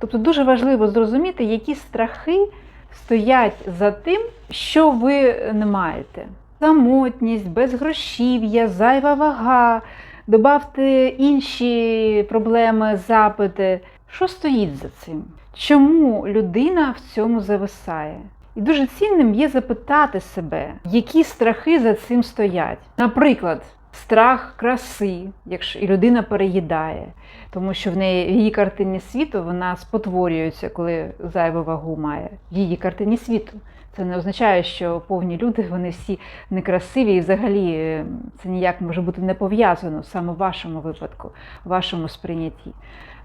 Тобто дуже важливо зрозуміти, які страхи стоять за тим, що ви не маєте. Самотність, безгрошів'я, зайва вага, добавте інші проблеми, запити. Що стоїть за цим? Чому людина в цьому зависає? І дуже цінним є запитати себе, які страхи за цим стоять. Наприклад, страх краси, якщо і людина переїдає, тому що в неї в її картині світу вона спотворюється, коли зайву вагу має в її картині світу. Це не означає, що повні люди вони всі некрасиві, і взагалі е, це ніяк може бути не пов'язано саме в вашому випадку, в вашому сприйнятті.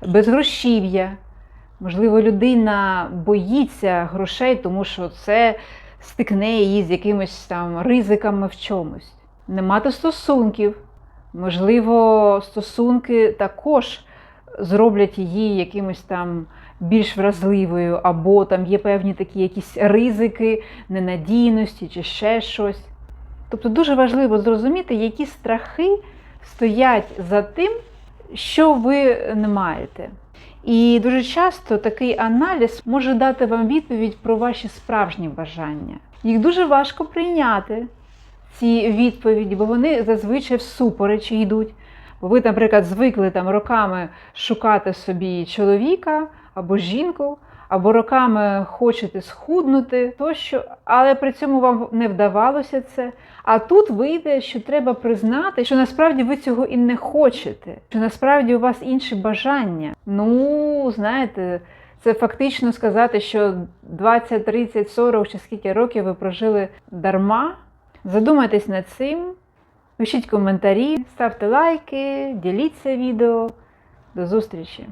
Безгрошів'я. Можливо, людина боїться грошей, тому що це стикне її з якимись там ризиками в чомусь. Не мати стосунків. Можливо, стосунки також зроблять її якимось там більш вразливою, або там є певні такі якісь ризики, ненадійності чи ще щось. Тобто дуже важливо зрозуміти, які страхи стоять за тим, що ви не маєте. І дуже часто такий аналіз може дати вам відповідь про ваші справжні бажання. Їх дуже важко прийняти, ці відповіді, бо вони зазвичай всупереч йдуть. Бо ви, наприклад, звикли там роками шукати собі чоловіка або жінку, або роками хочете схуднути тощо, але при цьому вам не вдавалося це. А тут вийде, що треба признати, що насправді ви цього і не хочете, що насправді у вас інші бажання. Ну, знаєте, це фактично сказати, що 20, 30, 40 чи скільки років ви прожили дарма. Задумайтесь над цим, пишіть коментарі, ставте лайки, діліться відео. До зустрічі!